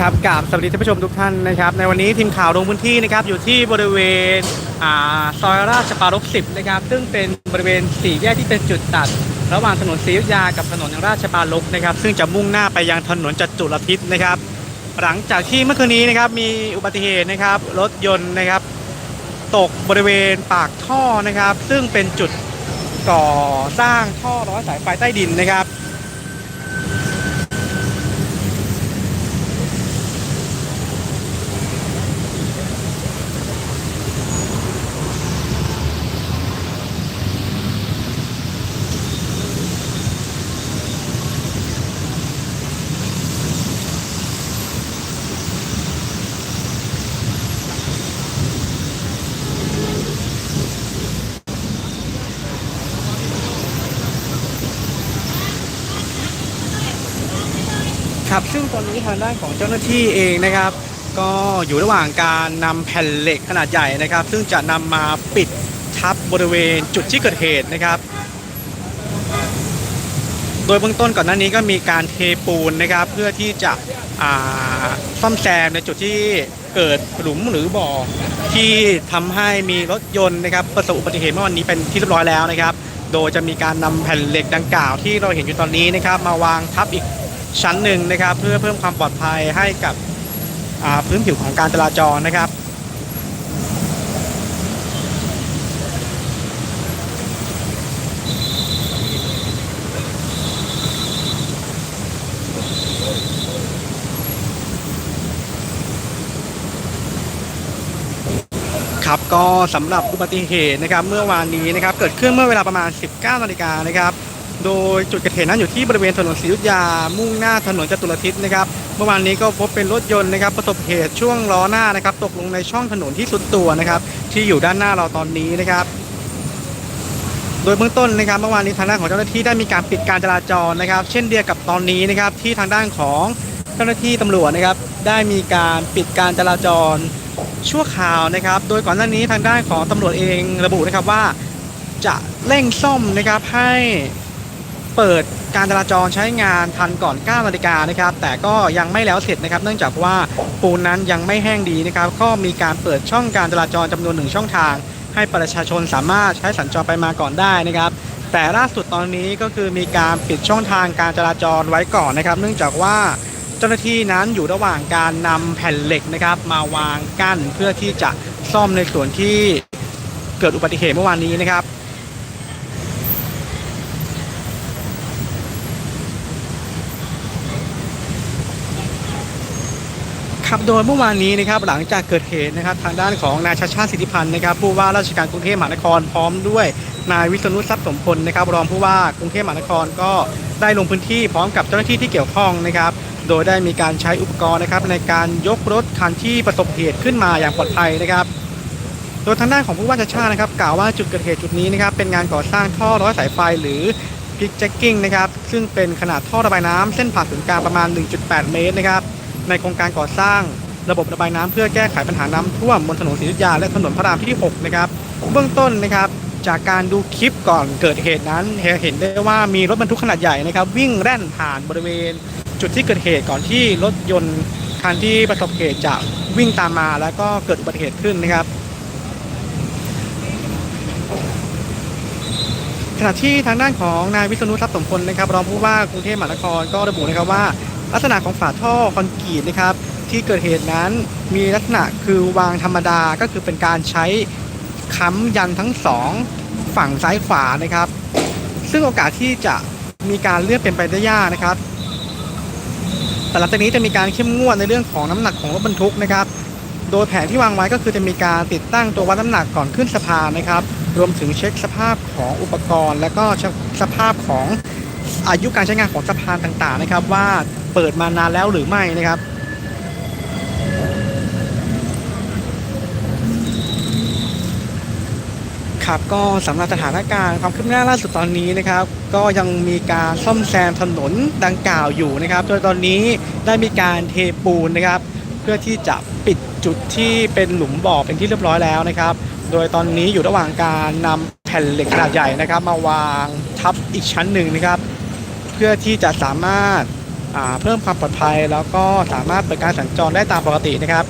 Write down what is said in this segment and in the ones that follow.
ครับกราบสวัสดีท่านผู้ชมทุกท่านนะครับ ในวันนี้ทีมข่าวลงพื้นที่นะครับอยู่ที่บริเวณซอยราชปารภ10นะครับ ซึ่งเป็นบริเวณสี่แยกที่เป็นจุดตัด ระหว่างถนนศรีอยุธยากับถนนราชปารภนะครับ ซึ่งจะมุ่งหน้าไปยังถนนจตุรทิศนะครับ หลังจากที่เมื่อคืนนี้นะครับมีอุบัติเหตุนะครับรถยนต์นะครับ ตกบริเวณปากท่อนะครับ ซึ่งเป็นจุดก่อสร้างท่อร้อยสายไฟใต้ดินนะครับ ครับ ซึ่งตอนนี้ทางด้านของเจ้าหน้าที่เองนะครับ ก็อยู่ระหว่างการนำแผ่นเหล็กขนาดใหญ่นะครับ ซึ่งจะนำมาปิดทับบริเวณจุดที่เกิดเหตุนะครับ โดยเบื้องต้นก่อนหน้านี้ก็มีการเทปูนนะครับ เพื่อที่จะซ่อมแซมในจุดที่เกิดหลุมหรือบ่อที่ทำให้มีรถยนต์นะครับประสบอุบัติเหตุเมื่อวันนี้เป็นที่เรียบร้อยแล้วนะครับ โดยจะมีการนำแผ่นเหล็กดังกล่าวที่เราเห็นอยู่ตอนนี้นะครับ มาวางทับอีก ชั้นหนึ่งนะครับ เพื่อเพิ่มความปลอดภัยให้กับพื้นผิวของการจราจรนะครับครับก็สำหรับอุบัติเหตุนะครับเมื่อวานนี้นะครับเกิดขึ้นเมื่อเวลาประมาณ 19นาฬิกานะครับ โดยจุดเกิดเหตุนั้นอยู่ที่บริเวณถนนศรียุธยา มุ่งหน้าถนนจตุรทิศนะครับ เมื่อวานนี้ก็พบเป็นรถยนต์นะครับ ประสบเหตุช่วงล้อหน้านะครับ ตกลงในช่องถนนที่สุดตัวนะครับ ที่อยู่ด้านหน้าเราตอนนี้นะครับ โดยเบื้องต้นนะครับ เมื่อวานนี้ทางด้านของเจ้าหน้าที่ได้มีการปิดการจราจรนะครับ เช่นเดียวกับตอนนี้นะครับ ที่ทางด้านของเจ้าหน้าที่ตำรวจนะครับ ได้มีการปิดการจราจรชั่วคราวนะครับ โดยก่อนหน้านี้ทางด้านของตำรวจเองระบุนะครับว่าจะเร่งซ่อมนะครับให้ เปิดการจราจรใช้งานทันก่อน9นาฬิกานะครับ แต่ก็ยังไม่แล้วเสร็จนะครับ เนื่องจากว่าปูนนั้นยังไม่แห้งดีนะครับ ก็มีการเปิดช่องการจราจรจำนวนหนึ่งช่องทาง ให้ประชาชนสามารถใช้สัญจรไปมาก่อนได้นะครับ แต่ล่าสุดตอนนี้ก็คือมีการปิดช่องทางการจราจรไว้ก่อนนะครับ เนื่องจากว่าเจ้าหน้าที่นั้นอยู่ระหว่างการนำแผ่นเหล็กนะครับ มาวางกั้นเพื่อที่จะซ่อมในส่วนที่เกิดอุบัติเหตุเมื่อวานนี้นะครับ ครับโดยเมื่อวานนี้นะครับหลังจากเกิดเหตุนะครับทางด้านของนายชาชาติสิทธิพันธ์นะครับผู้ว่าราชการกรุงเทพมหานครพร้อมด้วยนายวิษณุทรัพย์สมพลนะครับรองผู้ว่ากรุงเทพมหานครก็ได้ลงพื้นที่พร้อมกับเจ้าหน้าที่ที่เกี่ยวข้องนะครับ โดยได้มีการใช้อุปกรณ์นะครับในการยกรถคันที่ประสบเหตุขึ้นมาอย่างปลอดภัยนะครับ โดยทางด้านของผู้ว่าชาชาตินะครับกล่าวว่าจุดเกิดเหตุจุดนี้นะครับเป็นงานก่อสร้างท่อร้อยสายไฟหรือพิกแจ็คกิ้งนะครับซึ่งเป็นขนาดท่อระบายน้ำเส้นผ่าศูนย์กลางประมาณ 1.8 เมตรนะครับ ในโครงการก่อสร้างระบบระบายน้ำเพื่อแก้ไขปัญหาน้ำท่วมบนถนนศรีอยุธยาและถนนพระรามที่ 6 นะครับ เบื้องต้นนะครับจากการดูคลิปก่อนเกิดเหตุนั้นเห็นได้ว่ามีรถบรรทุกขนาดใหญ่นะครับ วิ่งแล่นผ่านบริเวณ จุดที่เกิดเหตุก่อนที่รถยนต์คันที่ประสบเหตุจะวิ่งตามมาแล้วก็เกิดอุบัติเหตุขึ้นนะครับ ขณะที่ทางด้านของนายวิษณุทรัพย์สมพลนะครับรองผู้ว่ากรุงเทพมหานครก็ระบุนะครับว่า ลักษณะของฝาท่อคอนกรีตนะครับ ที่เกิดเหตุนั้นมีลักษณะคือวางธรรมดาก็คือเป็นการใช้ค้ำยันทั้งสองฝั่งซ้ายขวานะครับ ซึ่งโอกาสที่จะมีการเลื่อนเป็นไปได้ยากนะครับ แต่หลังจากนี้จะมีการเข้มงวดในเรื่องของน้ำหนักของรถบรรทุกนะครับ โดยแผนที่วางไว้ก็คือจะมีการติดตั้งตัววัดน้ำหนักก่อนขึ้นสะพานนะครับ รวมถึงเช็คสภาพของอุปกรณ์ และก็สภาพของอายุการใช้งานของสะพานต่างๆนะครับ ว่า เปิดมานานแล้วหรือไม่นะครับ ครับก็สำหรับสถานการณ์ความคืบหน้าล่าสุดตอนนี้นะครับ ก็ยังมีการซ่อมแซมถนนดังกล่าวอยู่นะครับโดยตอนนี้ได้มีการเทปูนนะครับ เพื่อที่จะปิดจุดที่เป็นหลุมบ่อเป็นที่เรียบร้อยแล้วนะครับ โดยตอนนี้อยู่ระหว่างการนำแผ่นเหล็กขนาดใหญ่นะครับ มาวางทับอีกชั้นหนึ่งนะครับ เพื่อที่จะสามารถ เพิ่มความปลอดภัย แล้วก็สามารถเปิดการสัญจรได้ตามปกตินะครับ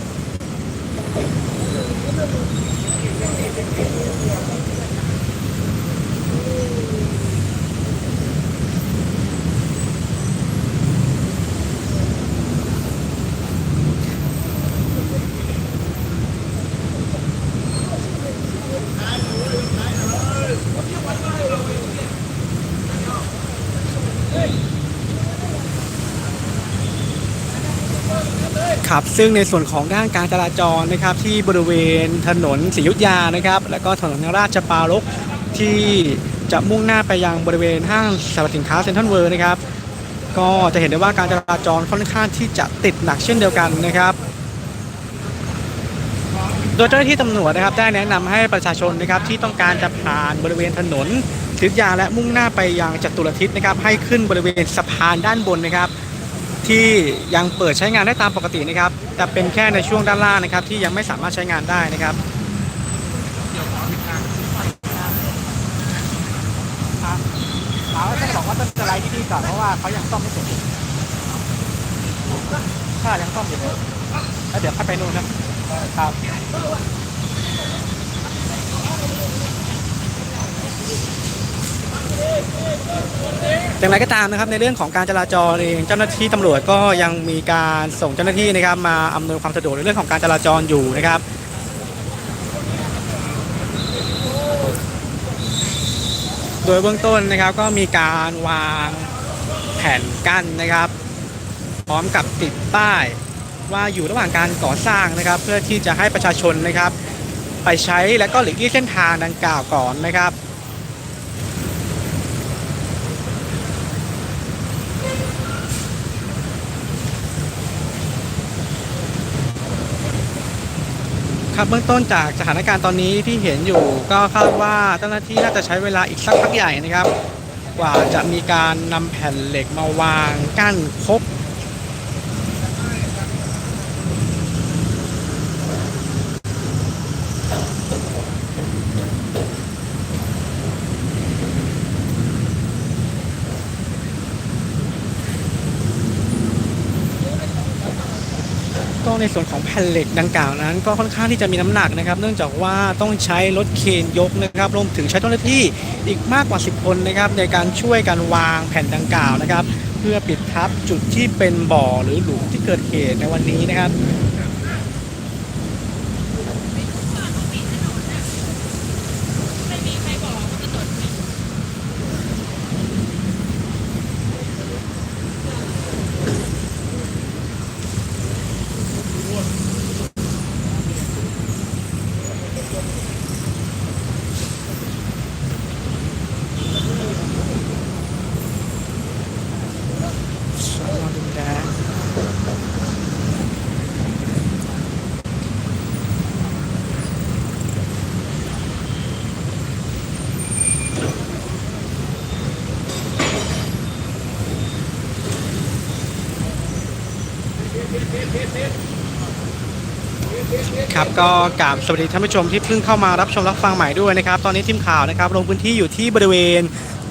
ครับซึ่งในส่วนของด้านการจราจรนะครับที่บริเวณถนนศรียุธยานะครับ แล้วก็ถนนราชปารภที่จะมุ่งหน้าไปยังบริเวณห้างสรรพสินค้าเซ็นทรัลเวิร์นะครับ ก็จะเห็นได้ว่าการจราจรค่อนข้างที่จะติดหนักเช่นเดียวกันนะครับ โดยเจ้าหน้าที่ตำรวจนะครับ ได้แนะนำให้ประชาชนนะครับที่ต้องการจะผ่านบริเวณถนนศรียุธยาและมุ่งหน้าไปยังจตุรทิศนะครับ ให้ขึ้นบริเวณสะพานด้านบนนะครับ ที่ยังเปิดใช้งานได้ตามปกตินะครับ แต่เป็นแค่ในช่วงด้านล่างนะครับ ที่ยังไม่สามารถใช้งานได้นะครับเขาจะบอกว่าต้องสไลด์ที่นี่ก่อนเพราะว่าเขายังซ่อมไม่เสร็จถ้ายังซ่อมอยู่เลยแล้วเดี๋ยวค่อยไปนู่นนะครับ อย่างไรก็ตามนะครับในเรื่องของการจราจรเองเจ้าหน้าที่ตำรวจก็ยังมีการส่งเจ้าหน้าที่นะครับมาอำนวยความสะดวกในเรื่องของการจราจรอยู่นะครับโดยเบื้องต้นนะครับก็มีการวางแผ่นกั้นนะครับ พร้อมกับติดป้ายว่าอยู่ระหว่างการก่อสร้างนะครับ เพื่อที่จะให้ประชาชนนะครับ ไปใช้และก็หลีกเลี่ยงเส้นทางดังกล่าวก่อนนะครับ ครับเบื้องต้นจากสถานการณ์ตอนนี้ที่เห็นอยู่ก็คาดว่าเจ้าหน้าที่น่าจะใช้เวลาอีกสักพักใหญ่นะครับ กว่าจะมีการนำแผ่นเหล็กมาวางกั้นครบ ในส่วนของแผ่นเหล็กดังกล่าวนั้น ก็ค่อนข้างที่จะมีน้ำหนักนะครับ เนื่องจากว่าต้องใช้รถเคนยกนะครับรวมถึงใช้เจ้าหน้าที่อีกมากกว่า 10 คนนะครับ ในการช่วยกันวางแผ่นดังกล่าวนะครับ เพื่อปิดทับจุดที่เป็นบ่อหรือหลุมที่เกิดเหตุในวันนี้นะครับ ครับก็กราบสวัสดีท่านผู้ชมที่เพิ่งเข้ามารับชมรับฟังใหม่ด้วยนะครับ ตอนนี้ทีมข่าวนะครับลงพื้นที่อยู่ที่บริเวณ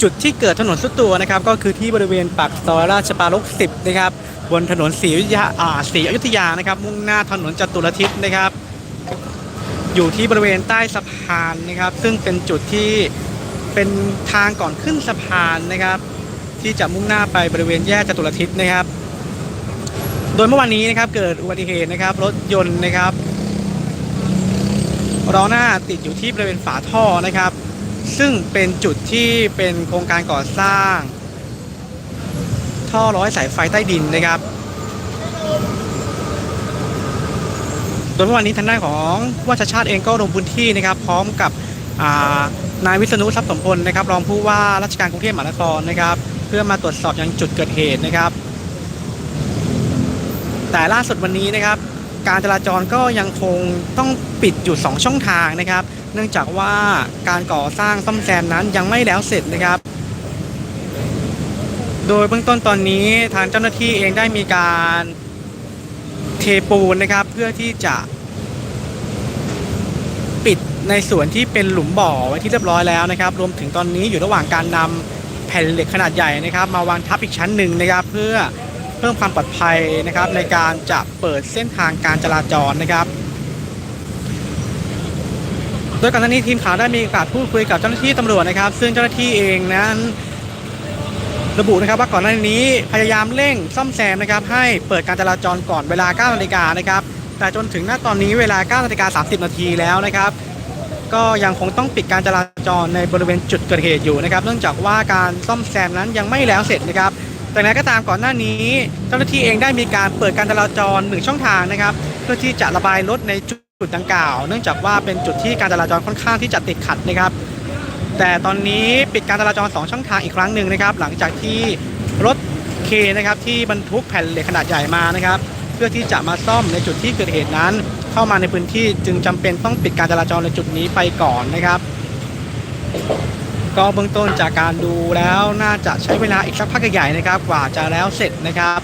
จุดที่เกิดถนนสุดตัวนะครับ ก็คือที่บริเวณปากซอยราชปารภ10 นะครับ บนถนนศรีอยุธยาอ่าศรีอยุธยานะครับ มุ่งหน้าถนนจตุรทิศนะครับ อยู่ที่บริเวณใต้สะพานนะครับ ซึ่งเป็นจุดที่เป็นทางก่อนขึ้นสะพานนะครับ ที่จะมุ่งหน้าไปบริเวณแยกจตุรทิศนะครับ โดยเมื่อวานนี้นะครับเกิดอุบัติเหตุนะครับรถยนต์นะครับล้อหน้าติดอยู่ที่บริเวณฝาท่อนะครับ ซึ่งเป็นจุดที่เป็นโครงการก่อสร้าง ท่อร้อยสายไฟใต้ดินนะครับ โดยเมื่อวานนี้ทางด้านของว่าชาชาติเองก็ลงพื้นที่นะครับ พร้อมกับานายวิษณุทรัพย์สมพลนะครับ รองผู้ว่าราชการกรุงเทพมหานครนะครับ เพื่อมาตรวจสอบยังจุดเกิดเหตุนะครับ แต่ล่าสุดวันนี้นะครับ การจราจรก็ยังคงต้องปิดอยู่ 2 ช่องทางนะครับ เนื่องจากว่าการก่อสร้างซ่อมแซมนั้นยังไม่แล้วเสร็จนะครับ โดยเบื้องต้นตอนนี้ทางเจ้าหน้าที่เองได้มีการเทปูนนะครับ เพื่อที่จะปิดในส่วนที่เป็นหลุมบ่อไว้ที่เรียบร้อยแล้วนะครับ รวมถึงตอนนี้อยู่ระหว่างการนำแผ่นเหล็กขนาดใหญ่นะครับ มาวางทับอีกชั้นหนึ่งนะครับ เพื่อ เพิ่มความปลอดภัยนะครับในการจะเปิดเส้นทางการจราจรนะครับ โดยก่อนหน้านี้ทีมข่าวได้มีโอกาสพูดคุยกับเจ้าหน้าที่ตำรวจนะครับ ซึ่งเจ้าหน้าที่เองนั้นระบุนะครับว่าก่อนหน้านี้พยายามเร่งซ่อมแซมนะครับให้เปิดการจราจรก่อนเวลา 9 นาฬิกานะครับ แต่จนถึงณตอนนี้เวลา 9 นาฬิกา 30 นาทีแล้วนะครับ ก็ยังคงต้องปิดการจราจรในบริเวณจุดเกิดเหตุอยู่นะครับ เนื่องจากว่าการซ่อมแซมนั้นยังไม่แล้วเสร็จนะครับ แต่อย่างไรก็ตามก่อนหน้านี้ เจ้าหน้าที่เองได้มีการเปิดการจราจรหนึ่งช่องทางนะครับ เพื่อที่จะระบายรถในจุดดังกล่าว เนื่องจากว่าเป็นจุดที่การจราจรค่อนข้างที่จะติดขัดนะครับ แต่ตอนนี้ปิดการจราจร 2 ช่องทางอีกครั้งหนึ่งนะครับ หลังจากที่รถเคนะครับที่บรรทุกแผ่นเหล็กขนาดใหญ่มานะครับ เพื่อที่จะมาซ่อมในจุดที่เกิดเหตุนั้น เข้ามาในพื้นที่จึงจำเป็นต้องปิดการจราจรในจุดนี้ไปก่อนนะครับ ก็เบื้องต้นจากการดูแล้วน่าจะใช้เวลาอีกสักพักใหญ่ๆนะครับ กว่าจะแล้วเสร็จนะครับ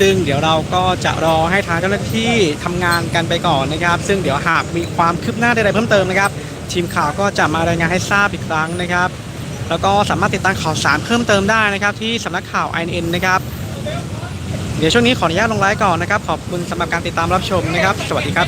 ซึ่งเดี๋ยวเราก็จะรอให้ทางเจ้าหน้าที่ทำงานกันไปก่อนนะครับ ซึ่งเดี๋ยวหากมีความคืบหน้าใดๆเพิ่มเติมนะครับ ทีมข่าวก็จะมารายงานให้ทราบอีกครั้งนะครับ แล้วก็สามารถติดตามข่าวสารเพิ่มเติมได้นะครับ ที่สำนักข่าว INN นะครับ เดี๋ยวช่วงนี้ขออนุญาตลงไลฟ์ก่อนนะครับ ขอบคุณสำหรับการติดตามรับชมนะครับ สวัสดีครับ